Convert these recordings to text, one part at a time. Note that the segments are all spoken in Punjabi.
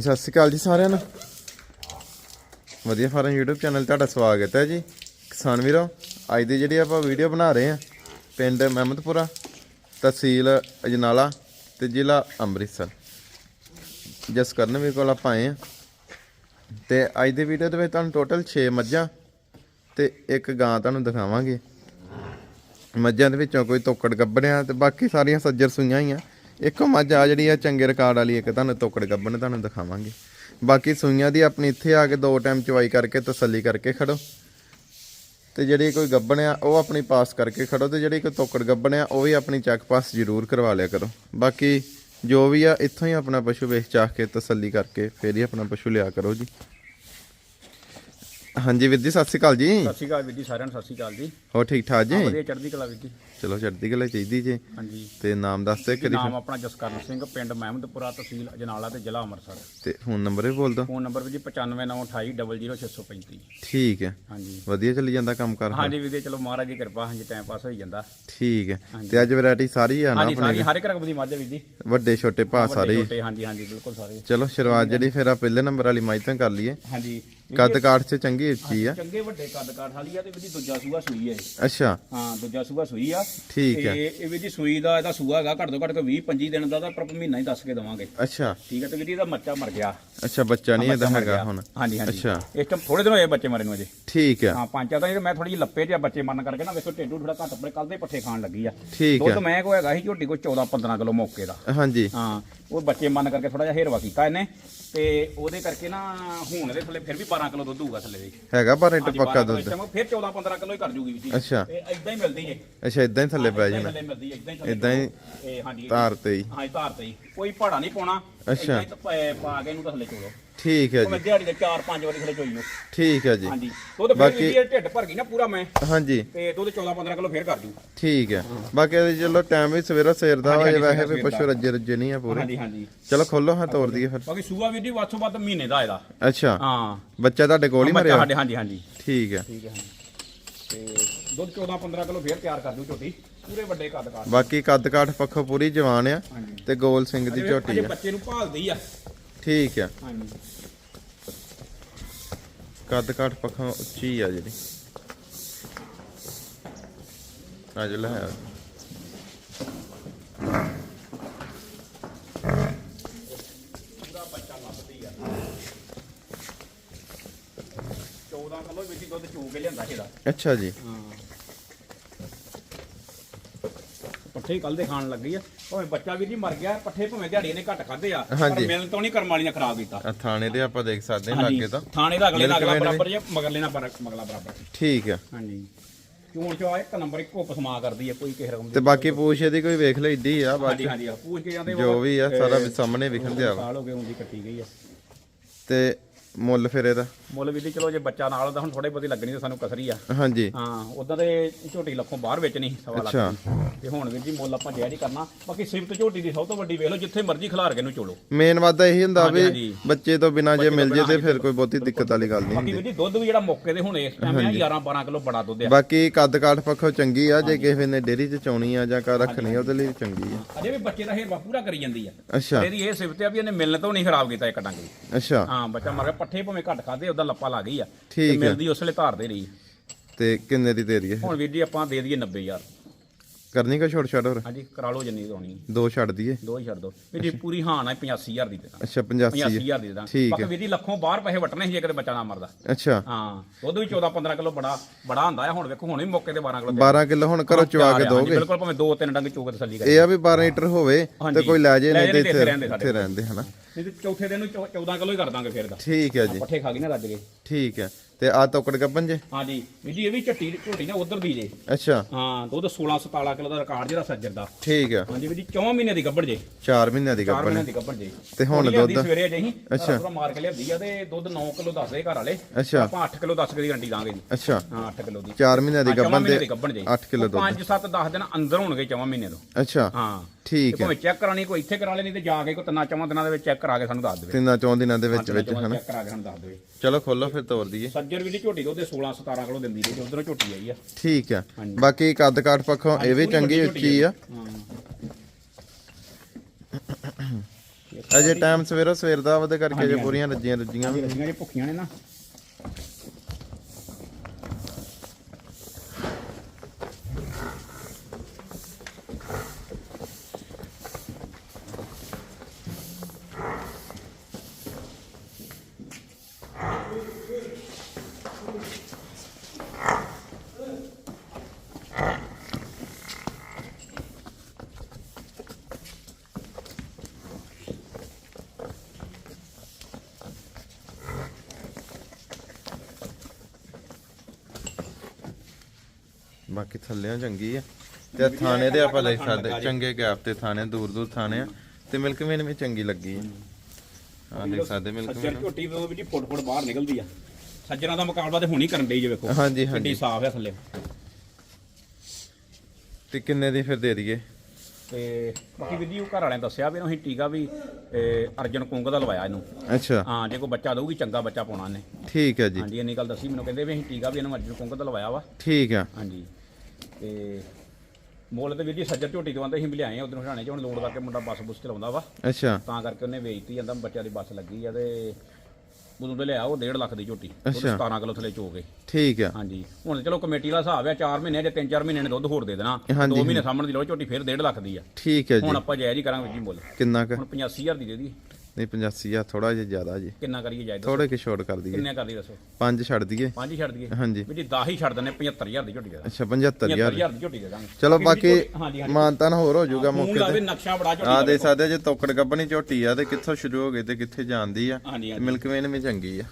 ਸਤਿ ਸ਼੍ਰੀ ਅਕਾਲ ਜੀ ਸਾਰਿਆਂ ਨੂੰ। ਵਧੀਆ ਫਾਰਮ YouTube ਚੈਨਲ ਤੁਹਾਡਾ ਸਵਾਗਤ ਹੈ ਜੀ। ਕਿਸਾਨ ਵੀਰੋ, ਅੱਜ ਦੀ ਜਿਹੜੀ ਆਪਾਂ ਵੀਡੀਓ ਬਣਾ ਰਹੇ ਹਾਂ, ਪਿੰਡ ਮਹਿਮਦਪੁਰਾ, ਤਹਿਸੀਲ ਅਜਨਾਲਾ ਤੇ ਜ਼ਿਲ੍ਹਾ ਅੰਮ੍ਰਿਤਸਰ। ਜਸ ਕਰਨ ਵੀ ਕੋਲ ਆਪਾਂ ਆਏ ਹਾਂ। ਤੇ ਅੱਜ ਦੀ ਵੀਡੀਓ ਦੇ ਵਿੱਚ ਤੁਹਾਨੂੰ ਟੋਟਲ 6 ਮੱਝਾਂ ਤੇ ਇੱਕ ਗਾਂ ਤੁਹਾਨੂੰ ਦਿਖਾਵਾਂਗੇ। ਮੱਝਾਂ ਦੇ ਵਿੱਚੋਂ ਕੋਈ ਤੋਕੜ ਗੱਬਣਿਆ ਤੇ ਬਾਕੀ ਸਾਰੀਆਂ ਸੱਜਰ ਸੂਈਆਂ ਹੀ ਆ। ਇੱਕੋ ਮੱਝ ਆ ਜਿਹੜੀ ਆ ਚੰਗੇ ਰਿਕਾਰਡ ਵਾਲੀ ਇੱਕ ਤੁਹਾਨੂੰ ਤੋਕੜ ਗੱਬਣ ਤੁਹਾਨੂੰ ਦਿਖਾਵਾਂਗੇ। ਬਾਕੀ ਸੂਈਆਂ ਦੀ ਆਪਣੀ ਇੱਥੇ ਆ ਕੇ ਦੋ ਟਾਈਮ ਚਵਾਈ ਕਰਕੇ ਤਸੱਲੀ ਕਰਕੇ ਖੜੋ। ਤੇ ਜਿਹੜੀ ਕੋਈ ਗੱਬਣ ਆ ਉਹ ਆਪਣੀ ਪਾਸ ਕਰਕੇ ਖੜੋ ਤੇ ਜਿਹੜੀ ਕੋਈ ਤੋਕੜ ਗੱਬਣ ਆ ਉਹ ਵੀ ਆਪਣੀ ਚੈੱਕ ਪਾਸ ਜ਼ਰੂਰ ਕਰਵਾ ਲਿਆ ਕਰੋ। ਬਾਕੀ ਜੋ ਵੀ ਆ ਇੱਥੋਂ ਹੀ ਆਪਣਾ ਪਸ਼ੂ ਵੇਚ ਚਾਹ ਕੇ ਤਸੱਲੀ ਕਰਕੇ ਫੇਰ ਹੀ ਆਪਣਾ ਪਸ਼ੂ ਲਿਆ ਕਰੋ ਜੀ। ਹਾਂਜੀ ਵੀਰ ਜੀ ਸਤਿ ਸ਼੍ਰੀ ਅਕਾਲ ਜੀ। ਸਤਿ ਸ਼੍ਰੀ ਅਕਾਲ ਵੀਰ ਜੀ ਸਾਰਿਆਂ ਨੂੰ ਸਤਿ ਸ਼੍ਰੀ ਅਕਾਲ ਜੀ। ਹੋਰ ਠੀਕ ਠਾਕ ਜੀ ਵਧੀਆ ਚੜ੍ਹਦੀ ਕਲਾ ਵੀਰ ਜੀ। ਚਲੋ ਚੜ੍ਹਦੀ ਕਲਾ ਚਾਹੀਦੀ ਜੀ। ਹਾਂਜੀ। ਤੇ ਨਾਮ ਦੱਸ ਦੇ ਕਰੀ ਨਾਮ ਆਪਣਾ ਜਸਕਰਨ ਸਿੰਘ ਪਿੰਡ ਮਹਿਮਦਪੁਰਾ ਤਹਿਸੀਲ ਅਜਨਾਲਾ ਤੇ ਜ਼ਿਲ੍ਹਾ ਅੰਮ੍ਰਿਤਸਰ। ਤੇ ਫੋਨ ਨੰਬਰ ਵੀ ਬੋਲ ਦੋ ਫੋਨ ਨੰਬਰ ਜੀ 9598200635 ਠੀਕ ਹੈ। ਹਾਂਜੀ। ਵਧੀਆ ਚੱਲੀ ਜਾਂਦਾ ਕੰਮ ਕਰ ਹਾਂਜੀ ਵੀਰ ਚਲੋ ਮਹਾਰਾਜ ਦੀ ਕਿਰਪਾ ਹਾਂਜੀ ਟਾਈਮ ਪਾਸ ਹੋਈ ਜਾਂਦਾ। ਠੀਕ ਹੈ। ਤੇ ਅੱਜ ਵੈਰਾਈਟੀ ਸਾਰੀ ਆ ਨਾ ਹਾਂਜੀ ਸਾਰੀ ਹਰ ਇੱਕ ਰਕਮ ਦੀ ਮੱਝ ਵੀਰ ਜੀ। ਵੱਡੇ ਛੋਟੇ ਭਾ ਸਾਰੇ। ਛੋਟੇ ਹਾਂਜੀ ਹਾਂਜੀ ਬਿਲਕੁਲ ਸਾਰੇ। ਚਲੋ ਸ਼ੁਰੂਆਤ ਜਿਹੜੀ ਫਿਰ ਆ ਪਹਿਲੇ ਨੰਬਰ ਵਾਲੀ ਮਾਈ ਤੋਂ ਕਰ ਲਈਏ। ਹਾਂਜੀ। ਕੱਦ ਕਾਠ 'ਚ ਚੰਗੀ ਉੱਚੀ ਆ। ਚੰਗੇ ਵੱਡੇ ਕੱਦ ਕਾਠ ਵਾਲੀ ਆ ਤੇ ਵੀਰ ਜੀ ਦੂਜਾ ਸੂਆ ਸੂਈ ਇਹ। ਅੱਛਾ। ਹਾਂ ਦੂਜਾ ਸੂਆ ਸੂਈ ਆ। ਠੀਕ ਤੇ ਹੈ। ਇਹ ਵੀਰ ਜੀ ਸੂਈ ਦਾ ਇਹਦਾ ਸੂਆ ਹੈਗਾ ਘੱਟ ਤੋਂ ਘੱਟ ਕੋਈ 20 25 ਦਿਨ ਦਾ ਤਾਂ ਪਰ ਮਹੀਨਾ ਹੀ ਦੱਸ ਕੇ ਦਵਾਂਗੇ। ਅੱਛਾ। ਠੀਕ ਹੈ ਤੇ ਵੀਰ ਜੀ ਇਹਦਾ ਬੱਚਾ ਮਰ ਗਿਆ। ਅੱਛਾ ਬੱਚਾ ਨਹੀਂ ਇਹਦਾ ਹੈਗਾ। ਹੁਣ। ਹਾਂਜੀ ਹਾਂਜੀ। ਅੱਛਾ। ਇਸ ਟਾਈਮ ਥੋੜੇ ਦਿਨ ਹੋਏ ਬੱਚੇ ਮਰੇ ਨੂੰ ਅਜੇ। ਠੀਕ ਆ ਹਾਂ ਪੰਜ ਤਾਂ ਮੈਂ ਥੋੜੀ ਜਿਹੀ ਲੱਪੇ ਜਿਹਾ ਬੱਚੇ ਮਰਨ ਕਰਕੇ ਨਾ ਵੇਖੋ ਢਿੱਡੂ ਥੋੜਾ ਘੱਟ ਪੜੇ ਕੱਲ ਦੇ ਪੱਠੇ ਖਾਣ ਲੱਗੀ ਆ। ਠੀਕ ਦੁੱਧ ਆ ਮੈਂ ਕੋ ਹੈਗਾ ਸੀ ਝੋਟੀ ਕੋ 14 15 ਕਿਲੋ ਮੌਕੇ ਦਾ। ਹਾਂਜੀ। ਹਾਂ ਉਹ ਬੱਚੇ ਮਰਨ ਕਰਕੇ ਥੋੜਾ ਜਿਹਾ ਹੇਰਵਾ ਕੀਤਾ ਇਹਨੇ। ਤੇ ਉਹਦੇ ਕਰਕੇ ਨਾ ਹੁਣ ਇਹਦੇ ਥੱਲੇ ਫਿਰ ਵੀ 12 ਕਿਲੋ ਦੁੱਧ ਹੋਊਗਾ ਥੱਲੇ ਦੇ ਹੈਗਾ ਪਰ ਇੱਟ ਹਾਂਜੀ, ਪੱਕਾ 12 ਕਿਲੋ ਇਸ ਦੁੱਧ ਫਿਰ 14 15 ਕਿਲੋ ਹੀ ਕਰ ਜੂਗੀ ਵੀ ਅੱਛਾ। ਤੇ ਇਦਾਂ ਹੀ ਮਿਲਦੀ ਜੇ। ਅੱਛਾ ਇਦਾਂ ਹੀ ਥੱਲੇ ਪੈ ਹੀ ਜਾਣਾ। ਹੈ ਇਦਾਂ ਹੀ ਹੀ ਧਾਰ ਤੇ ਹੀ। ਹਾਂਜੀ ਧਾਰ ਤੇ ਹੀ। ਕੋਈ ਭਾੜਾ ਨਹੀਂ ਪਾਉਣਾ। ਅੱਛਾ। ਹੀ ਪਾ- ਕੇ ਇਹਨੂੰ ਥੱਲੇ ਚੋਲੋ ਠੀਕ ਹੈ ਉਹ ਮੈਂ ਜੀ। ਦਿਹਾੜੀ ਦੇ 4-5 ਵਾਰੀ ਥੱਲੇ ਚੋਈਓ ਠੀਕ ਹੈ ਜੀ। ਹਾਂਜੀ। ਦੁੱਧ ਫਿਰ ਬਾਕੀ- ਵੀ ਇਹ ਢਿੱਡ ਭਰ ਗਈ ਨਾ ਪੂਰਾ ਮੈਂ। ਹਾਂਜੀ। ਤੇ ਦੁੱਧ 14-15 ਕਿਲੋ ਫੇਰ ਕਰ ਦੂ ਠੀਕ ਹੈ। ਬਾਕੀ ਇਹਦੇ ਚਲੋ ਟਾਈਮ ਵੀ ਸਵੇਰਾ ਸਵੇਰ ਦਾ ਹਾਂਜੀ, ਹੋਏ ਹਾਂਜੀ, ਸਵੇਰ ਵੀ। ਪਸ਼ੂ ਰੱਜੇ ਰੱਜੇ ਨਹੀਂ ਆ ਪੂਰੇ। ਹਾਂਜੀ ਹਾਂਜੀ। ਚਲੋ ਖੋਲੋ ਹਾਂ ਤੋੜ ਦਈਏ ਫਿਰ। ਬਾਕੀ ਸੂਆ ਵੀ ਦੀ ਵੱਧ ਵੱਧ ਮਹੀਨੇ ਦਾ ਇਹਦਾ। ਅੱਛਾ। ਹਾਂ। ਬੱਚਾ ਤੁਹਾਡੇ ਕੋਲ ਹੀ ਮਰਿਆ? ਸਾਡੇ ਹਾਂਜੀ ਹਾਂਜੀ। ਠੀਕ ਹੈ। ਠੀਕ ਹੈ ਹਾਂਜੀ। ਤੇ ਦੁੱਧ 14-15 ਕਿਲੋ ਫੇਰ ਤਿਆਰ ਕਰ ਦੂ ਝੋਟੀ। ਪੂਰੇ ਵੱਡੇ ਕੱਦ ਕਾਟ ਬਾਕੀ ਕੱਦ ਕਾਠ ਪੱਖੋਂ ਪੂਰੀ ਜਵਾਨ ਆ ਹਾਂਜੀ। ਤੇ ਗੋਲ ਸਿੰਘ ਦੀ ਝੋਟੀ ਅਜੇ ਆ। ਬੱਚੇ ਨੂੰ ਭਾਲਦੀ ਆ। ਠੀਕ ਆ ਹਾਂਜੀ। ਕੱਦ ਕਾਠ ਪੱਖੋਂ ਉੱਚੀ ਆ ਜਿਹੜੀ। ਅੱਜ ਲੈ ਆ। ਪੂਰਾ ਬੱਚਾ ਲੱਭਦੀ ਆ 14 ਕਿਲੋ ਵਿੱਚ ਦੁੱਧ ਚੋ ਕੇ ਲਿਆਂਦਾ ਇਹਦਾ ਅੱਛਾ ਜੀ ਹਾਂ ਪੱਠੇ ਕੱਲ ਦੇ ਖਾਣ ਲੱਗੀ ਆ। ਭਾਵੇਂ ਬੱਚਾ ਵੀ ਜੀ ਮਰ ਗਿਆ ਪੱਠੇ ਭਾਵੇਂ ਦਿਹਾੜੀ ਨੇ ਘੱਟ ਖਾਦੇ ਆ ਪਰ ਹਾਂਜੀ। ਮਿਲਣ ਤੋਂ ਨਹੀਂ ਕਰਮ ਵਾਲੀ ਨੇ ਖਰਾਬ ਕੀਤਾ। ਆ ਥਾਣੇ ਦੇ ਆਪਾਂ ਦੇਖ ਸਕਦੇ ਹਾਂ ਹਾਂਜੀ। ਲਾਗੇ ਤਾਂ। ਥਾਣੇ ਦਾ ਅਗਲੇ ਦਾ ਅਗਲਾ। ਬਰਾਬਰ ਜੇ ਮਗਰਲੇ ਨਾਲ ਬਰਾ- ਮਗਲਾ ਬਰਾਬਰ ਠੀਕ ਆ। ਹਾਂਜੀ। ਚੋਣ ਚੋ ਇੱਕ ਨੰਬਰ ਇੱਕੋ ਪਸਮਾ ਕਰਦੀ ਹੈ ਕੋਈ ਕਿਸੇ ਰਕਮ ਤੇ ਬਾਕੀ ਪੂਛ ਇਹਦੀ ਕੋਈ ਵੇਖ ਲਈ ਏਡੀ ਆ ਹਾਂਜੀ ਬਾਕੀ ਹਾਂਜੀ ਆ, ਪੂਛ ਕੇ ਜਾਂਦੇ ਜੋ ਵੀ ਆ ਸਾਰਾ ਵੀ ਸਾਹਮਣੇ ਵਿਖਣ ਦਿਆ ਵਾ। ਸਾਲ ਹੋ ਗਏ ਹੁੰਦੀ ਕੱਟੀ ਗਈ ਆ। ਤੇ ਮੁੱਲ ਫਿਰ ਇਹਦਾ। ਮੁੱਲ ਵੀ ਦੀ ਚਲੋ ਜੇ ਬੱਚਾ ਨਾਲ ਹੁੰਦਾ ਹੁਣ ਥੋੜੇ ਬਹੁਤੀ ਲੱਗਣੀ ਤੇ ਸਾਨੂੰ ਕਸਰੀ ਆ। ਹਾਂਜੀ। ਹਾਂ ਉਦਾਂ ਤੇ ਝੋਟੀ ਲੱਖੋਂ ਬਾਹਰ ਵੇਚਣੀ ਸਵਾ ਲੱਖ ਅੱਛਾ। ਦੀ। ਤੇ ਹੁਣ ਵੀਰ ਜੀ ਮੁੱਲ ਆਪਾਂ ਜੈਜ ਹੀ ਕਰਨਾ। ਬਾਕੀ ਸਿਫਤ ਝੋਟੀ ਦੀ ਸਭ ਤੋਂ ਵੱਡੀ ਵੇਖ ਲਓ ਜਿੱਥੇ ਮਰਜ਼ੀ ਖਿਲਾਰ ਕੇ ਨੂੰ ਚੋਲੋ। ਮੇਨ ਵਾਦਾ ਇਹੀ ਹੁੰਦਾ ਹਾਂਜੀ, ਵੀ ਹਾਂਜੀ। ਬੱਚੇ ਤੋਂ ਬਿਨਾ ਜੇ ਮਿਲ ਤੋਂ ਜੇ ਤੇ ਫਿਰ ਕੋਈ ਬਹੁਤੀ ਦਿੱਕਤ ਵਾਲੀ ਗੱਲ ਨਹੀਂ ਬਾਕੀ ਵੀਰ ਜੀ ਦੁੱਧ ਵੀ ਜਿਹੜਾ ਮੌਕੇ ਦੇ ਹੁਣ ਇਸ ਟਾਈਮ ਆ 11 12 ਕਿਲੋ ਬੜਾ ਦੁੱਧ ਆ। ਬਾਕੀ ਕੱਦ ਕਾਠ ਪੱਖੋਂ ਚੰਗੀ ਆ ਜੇ ਕਿਸੇ ਨੇ ਡੇਰੀ 'ਚ ਚਾਉਣੀ ਆ ਜਾਂ ਘਰ ਰੱਖਣੀ ਆ ਉਹਦੇ ਲਈ ਚੰਗੀ ਆ। ਅਜੇ ਵੀ ਬੱਚੇ ਦਾ ਹੇਰਵਾ ਪੂਰਾ ਕਰੀ ਜਾਂਦੀ ਆ। ਅੱਛਾ। ਇਹਦੀ ਇਹ ਸਿਫਤ ਆ ਵੀ ਇਹਨੇ ਮਿਲਣ ਤੋਂ ਨਹੀਂ ਖਰਾਬ ਕੀਤਾ ਇੱਕ ਡੰਗ ਵੀ ਅੱਛਾ। ਹਾਂ ਬੱਚਾ ਮਰ ਗਿਆ ਪੱਠੇ ਭਾਵੇਂ ਘੱਟ ਖਾਦੇ ਉਹਦਾ ਲੱਪਾ ਲੱਗ ਗਈ ਆ। ਠੀਕ ਤੇ ਹੈ। ਮਿਲਦੀ ਉਸ ਵੇਲੇ ਧਾਰਦੇ ਰਹੀ। ਤੇ ਕਿੰਨੇ ਦੀ ਦੇ ਦਈਏ? ਹੁਣ ਵੀਰ ਜੀ ਆਪਾਂ ਦੇ ਦਈਏ 90000 ਕਰਨੀ ਕੋ ਛੋਟ ਛੱਡ ਹੋਰ? ਹਾਂਜੀ ਕਰਾ ਲਓ ਜਿੰਨੀ ਹੋਣੀ ਦੋ ਛੱਡ ਦਈਏ। ਦੋ ਹੀ ਛੱਡ ਦੋ। ਵੀਰ ਜੀ ਪੂਰੀ ਹਾਂ ਨਾ 85000 ਦੀ ਦੇ ਦਾਂ ਅੱਛਾ 85 85000 ਦੀ ਦੇ ਦਾਂ ਠੀਕ ਬਾਕੀ। ਵੀਰ ਜੀ ਲੱਖੋਂ ਬਾਹਰ ਪੈਸੇ ਵਟਣੇ ਸੀ ਜੇ ਕਿਤੇ ਬੱਚਾ ਨਾ ਮਰਦਾ। ਅੱਛਾ। ਹਾਂ ਦੁੱਧ ਵੀ 14 15 ਕਿਲੋ ਬੜਾ ਬੜਾ ਹੁੰਦਾ ਹੈ ਹੁਣ ਵੇਖੋ ਹੁਣ ਹੀ ਮੌਕੇ ਤੇ 12 ਕਿਲੋ 12 ਕਿਲੋ ਹੁਣ ਘਰੋਂ ਚਵਾ ਕੇ ਦੋਗੇ। ਬਿਲਕੁਲ ਭਾਵੇਂ ਦੋ ਤਿੰਨ ਡੰਗ ਚੋ ਕੇ ਤਸੱਲੀ ਕਰੇ ਇਹ ਆ ਵੀ 12 ਲੀਟਰ ਹੋਵੇ ਤੇ ਹਾਂਜੀ। ਕੋਈ ਲੈ ਜੇ ਨਹੀਂ ਤੇ ਜੇ ਇੱਥੇ ਇੱਥੇ ਰਹਿੰਦੇ ਸਾਡੇ ਇੱਥੇ ਰਹਿੰਦੇ ਹਨਾ? ਨਹੀਂ ਤੇ ਚੌਥੇ ਦਿਨ ਨੂੰ ਚੌ- 14 ਕਿਲੋ ਹੀ ਕਰ ਦਾਂਗੇ ਫਿਰ ਦਾ ਠੀਕ ਹੈ ਜੀ। ਪੱਠੇ ਖਾ ਗਈ ਨਾ ਰੱਜ ਗਏ। ਠੀਕ ਹੈ। ਤੇ ਆ ਤੋਕੜ ਗੱਬਨ ਜੇ? ਹਾਂਜੀ। ਵੀਰ ਜੀ ਇਹ ਵੀ ਝੱਟੀ ਝੋਟੀ ਨਾ ਉਧਰ ਦੀ ਜੇ। ਅੱਛਾ। ਹਾਂ ਦੁੱਧ 16 17 ਕਿਲੋ ਦਾ ਰਿਕਾਰਡ ਜਿਹੜਾ ਸੱਜਰ ਦਾ। ਠੀਕ ਹੈ। ਹਾਂਜੀ ਵੀਰ ਜੀ 4 ਮਹੀਨੇ ਦੀ ਗੱਭੜ ਜੇ। 4 ਮਹੀਨਿਆਂ ਦੀ 4 ਗੱਬਨ ਮਹੀਨੇ ਦੀ ਗੱਭੜ ਜੇ। ਤੇ ਹੁਣ ਦੁੱਧ? ਸਵੇਰੇ ਅਜੇ ਹੀ। ਅੱਛਾ। ਪੂਰਾ ਮਾਰ ਕੇ ਲਿਆਂਦੀ ਆ ਤੇ ਦੁੱਧ 9 ਕਿਲੋ ਦੱਸਦੇ ਘਰ ਵਾਲੇ। ਅੱਛਾ। ਆਪਾਂ 8 ਕਿਲੋ 10 ਦੀ ਗਰੰਟੀ ਦਾਂਗੇ ਜੀ। ਅੱਛਾ। ਹਾਂ 8 ਕਿਲੋ ਦੀ। 4 ਮਹੀਨਿਆਂ ਦੀ ਗੱਬਨ ਮਹੀਨੇ ਤੇ ਦੀ ਗੱਭਣ ਜੇ। 8 ਕਿਲੋ ਦੁੱਧ। 5 7 10 ਦਿਨ ਅੰਦਰ ਹੋਣਗੇ 4 ਮਹੀਨੇ ਤੋਂ। ਅੱਛਾ। ਹਾਂ। ਠੀਕ ਹੈ। ਭਾਵੇਂ ਚੈੱਕ ਕਰਾਣੀ ਕੋਈ ਇੱਥੇ ਕਰਾ ਲੈਣੀ ਤੇ ਜਾ ਕੇ ਕੋਈ ਤਿੰਨਾਂ ਚੌਵਾਂ ਦਿਨਾਂ ਦੇ ਵਿੱਚ ਚੈੱਕ ਕਰਾ ਕੇ ਸਾਨੂੰ ਦੱਸ ਦੇਵੇ। ਤਿੰਨਾਂ ਚੌਂ ਦਿਨਾਂ ਦੇ ਵਿੱਚ ਵਿੱਚ ਹਨਾ। ਚੈੱਕ ਕਰਾ ਕੇ ਸਾਨੂੰ ਦੱਸ ਦੇਵੇ। ਚਲੋ ਖੋਲੋ ਫਿਰ ਤੋਰ ਦਈਏ। ਸੱਜਰ ਵੀ ਦੀ ਝੋਟੀ ਦੁੱਧ 16 17 ਕਿਲੋ ਦਿੰਦੀ ਰਹੀ ਤੇ ਉਧਰੋਂ ਝੋਟੀ ਆਈ ਆ। ਠੀਕ ਹਾਂਜੀ। ਬਾਕੀ ਕੱਦ ਕਾਠ ਪੱਖੋਂ ਇਹ ਵੀ ਚੰਗੀ ਉੱਚੀ ਆ। ਅਜੇ ਟਾਈਮ ਸਵੇਰੋ ਸਵੇਰ ਦਾ ਉਹਦੇ ਕਰਕੇ ਜੇ। ਪੂਰੀਆਂ ਰੱਜੀਆਂ ਰੱਜੀਆਂ। ਵੀ ਰੱਜੀਆਂ ਜੇ ਭੁੱਖੀਆਂ ਨੇ ਨਾ। ਬਾਕੀ ਥੱਲਿਆਂ ਚੰਗੀ ਆ। ਤੇ ਥਾਣੇ ਦੇ ਆਪਾਂ ਲੈ ਸਕਦੇ ਚੰਗੇ ਗੈਪ ਤੇ ਥਾਣੇ ਦੂਰ ਦੂਰ ਥਾਣੇ ਆ। ਤੇ ਮਿਲਕ ਮੇਨ ਵੀ ਚੰਗੀ ਲੱਗੀ ਆ। ਦੇਖ ਸਕਦੇ ਮਿਲਕ ਸੱਜਰ ਮੇਨ ਝੋਟੀ ਤੋਂ ਵੀ ਜੀ ਫੁੱਟ ਫੁੱਟ ਬਾਹਰ ਨਿਕਲਦੀ ਆ। ਸੱਜਰਾਂ ਦਾ ਮੁਕਾਬਲਾ ਤੇ ਹੁਣ ਕਰਨ ਡਈ ਜੇ ਵੇਖੋ। ਹਾਂਜੀ ਕਿੰਨੀ ਹਾਂਜੀ ਸਾਫ਼ ਆ ਥੱਲੇ। ਤੇ ਕਿੰਨੇ ਦੀ ਫਿਰ ਦੇ ਦਈਏ? ਤੇ ਬਾਕੀ ਵੀਰ ਜੀ ਉਹ ਘਰ ਵਾਲਿਆਂ ਨੇ ਦੱਸਿਆ ਵੀ ਅਸੀਂ ਟੀਕਾ ਵੀ ਇਹ, ਅਰਜਨ ਕੁੰਗ ਦਾ ਲਵਾਇਆ ਇਹਨੂੰ। ਅੱਛਾ। ਹਾਂ ਜੇ ਕੋਈ ਬੱਚਾ ਦਊਗੀ ਚੰਗਾ ਬੱਚਾ ਪਾਉਣਾ ਇਹਨੇ। ਠੀਕ ਹੈ ਜੀ। ਹਾਂਜੀ ਇੰਨੀ ਗੱਲ ਦੱਸੀ ਮੈਨੂੰ ਕਹਿੰਦੇ ਵੀ ਅਸੀਂ ਟੀਕਾ ਵੀ ਇਹਨੂੰ ਅਰਜਨ ਕੁੰਗ ਦਾ ਲਵਾਇਆ ਵਾ। ਠੀਕ ਆ। ਹਾਂਜੀ। ਤੇ ਮੁੱਲ ਤੇ ਵੀਰ ਜੀ ਸੱਜਰ ਝੋਟੀ ਤੋਂ ਆਂਦੇ ਅਸੀਂ ਵੀ ਲਿਆਏ ਆ ਉਧਰੋਂ ਹਰਿਆਣੇ ਚ ਹੁਣ ਲੋਡ ਕਰਕੇ ਮੁੰਡਾ ਬੱਸ ਬੁੱਸ ਚਲਾਉਂਦਾ ਵਾ। ਅੱਛਾ। ਤਾਂ ਕਰਕੇ ਉਹਨੇ ਵੇਚਤੀ ਜਾਂਦਾ ਬੱਚਿਆਂ ਦੀ ਬੱਸ ਲੱਗੀ ਆ ਤੇ ਉਦੋਂ ਤੇ ਲਿਆ ਉਹ 1.5 ਲੱਖ ਦੀ ਝੋਟੀ। ਉਹ ਅੱਛਾ। 17 ਕਿਲੋ ਥਲੇ ਚੋ ਗਏ ਠੀਕ ਆ। ਹਾਂਜੀ। ਹੁਣ ਚਲੋ ਕਮੇਟੀ ਦਾ ਹਿਸਾਬ ਆ 4 ਮਹੀਨੇ ਜਾਂ 3-4 ਮਹੀਨੇ ਨੇ ਦੁੱਧ ਹੋਰ ਦੇ ਦੇਣਾ। ਹਾਂਜੀ, 2 ਮਹੀਨੇ ਸਾਹਮਣ ਦੀ ਲੋ ਝੋਟੀ ਫਿਰ 1.5 ਲੱਖ ਦੀ ਆ। ਠੀਕ ਹੈ ਜੀ। ਹੁਣ ਆਪਾਂ ਜਾਇਜ਼ ਹੀ ਕਰਾਂਗੇ ਜੀ ਮੁੱਲ। ਕਿੰਨਾ ਕੁ? ਹੁਣ 85000 ਦੀ ਦੇ ਦੀ ਨਹੀਂ 85 ਆ ਥੋੜਾ ਜਿਹਾ ਜ਼ਿਆਦਾ ਜੀ। ਕਿੰਨਾ ਕਰੀਏ ਜਾਇਜ਼ ਦੱਸੋ? ਥੋੜੇ ਕਿ ਛੋਟ ਕਰ ਦਈਏ। ਕਿੰਨੇ ਕਰਦੀ ਦੱਸੋ? ਪੰਜ ਛੱਡ ਦਈਏ। ਪੰਜ ਛੱਡ ਦਈਏ? ਹਾਂਜੀ। ਵੀ ਜੀ 10 ਹੀ ਛੱਡ ਦਿੰਨੇ 75000 ਦੀ ਝੋਟੀ ਦੇ ਅੱਛਾ 75000 75000 ਦੀ। ਝੋਟੀ ਦੇ ਦਾਂਗੇ। ਚਲੋ ਬਾਕੀ ਹਾਂਜੀ ਮਾਨਤਾਨ ਹੋਰ ਹੋ ਜਾਊਗਾ ਮੌਕੇ ਤੇ। ਨਕਸ਼ਾ ਬੜਾ ਝੋਟੀ ਆ ਦਾ ਦੇ ਸਕਦੇ ਜੇ ਤੋਕੜ ਗੱਬਣੀ ਝੋਟੀ ਆ ਤੇ ਕਿੱਥੋਂ ਸ਼ੁਰੂ ਹੋ ਗਈ ਤੇ ਕਿੱਥੇ ਜਾਂਦੀ ਆ। ਮਿਲਕ ਵੇਨ ਵੀ ਚੰਗੀ ਆ।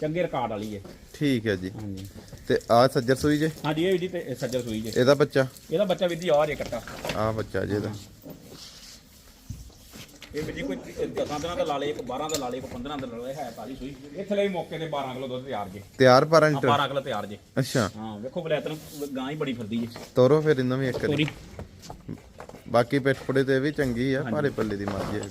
ਚੰਗੇ ਰਿਕਾਰਡ ਵਾਲੀ ਹੈ ਠੀਕ ਹੈ ਜੀ। ਹਾਂਜੀ। ਤੇ ਆ ਸੱਜਰ ਸੂਈ ਜੇ? ਹਾਂਜੀ ਇਹ ਵੀ ਤੇ ਸੱਜਰ ਸੂਈ ਜੇ। ਇਹਦਾ ਬੱਚਾ? ਇਹਦਾ ਬੱਚਾ ਵੀ ਜੀ ਆ ਜੇ ਕੱਟਾ। ਆ ਬੱਚਾ ਜੀ ਇਹਦਾ। ਇਹ ਵੀ ਜੀ ਕੋਈ 10 ਦਿਨਾਂ ਦਾ ਲਾ ਲੇ ਇੱਕ 12 ਦਾ ਲਾ ਲੇ ਇੱਕ 15 ਦਾ ਲਾ ਲੇ ਹੈ ਤਾਜੀ ਸੂਈ। ਇੱਥੇ ਲਈ ਮੌਕੇ ਤੇ 12 ਕਿਲੋ ਦੁੱਧ ਤਿਆਰ ਜੇ। ਤਿਆਰ ਪਰੰਟ 12 ਕਿਲੋ ਤਿਆਰ ਜੇ। ਅੱਛਾ। ਹਾਂ ਵੇਖੋ ਬਲੈਤਨ ਗਾਂ ਹੀ ਬੜੀ ਫਿਰਦੀ ਜੇ। ਤੋਰੋ ਫਿਰ ਇਹਨਾਂ ਵੀ ਇੱਕ ਬਾਕੀ ਪਿੱਠ ਪੁੜੇ ਤੇ ਵੀ ਚੰਗੀ ਆ ਭਾਰੇ ਪੱਲੇ ਦੀ ਮੱਝ ਹੈ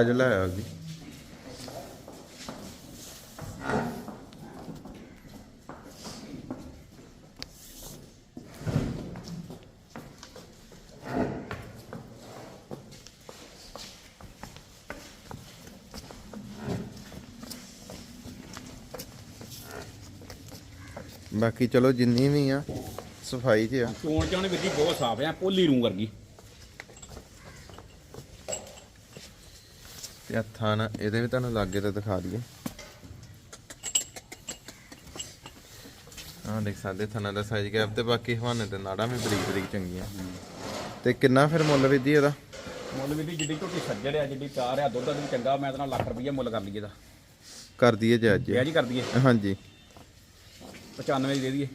ਅੱਜ ਲੈ ਜੀ ਬਾਕੀ ਚਲੋ ਜਿੰਨੀ ਵੀ ਆ, ਸਫ਼ਾਈ 'ਚ ਆ। ਚੋਣ ਚਾਣੇ ਵਿੱਚ ਬਹੁਤ ਸਾਫ਼ ਆ ਪੋਲੀ ਰੂ ਵਰਗੀ। ਤੇ ਹੱਥਾਂ ਨਾਲ ਇਹਦੇ ਵੀ ਤੁਹਾਨੂੰ ਲਾਗੇ ਤੇ ਦਿਖਾ ਦਈਏ। ਆਹ ਦੇਖ ਸਕਦੇ ਥਣਾ ਦਾ ਸਾਈਜ਼ ਗੈਪ ਤੇ ਬਾਕੀ ਹਵਾਨੇ ਤੇ ਨਾੜਾਂ ਵੀ ਬਰੀਕ ਬਰੀਕ ਚੰਗੀਆਂ। ਤੇ ਕਿੰਨਾ ਫਿਰ ਮੁੱਲ ਵੀ ਦੀ ਇਹਦਾ? ਮੁੱਲ ਵੀ ਦੀ ਜਿੱਡੀ ਝੋਟੀ ਸੱਜੜ ਆ ਜਿੱਡੀ ਚਾਰ ਆ ਦੁੱਧ ਦੀ ਚੰਗਾ ਮੈਂ ਤਾਂ ਲੱਖ ਰੁਪਈਆ ਮੁੱਲ ਕਰ ਲਈਏ ਦਾ ਕਰ ਦਈਏ ਜੀ ਅੱਜ ਜੀ ਕਰ ਦਈਏ। ਹਾਂਜੀ। 95 ਦੀ ਦੇ ਦਈਏ।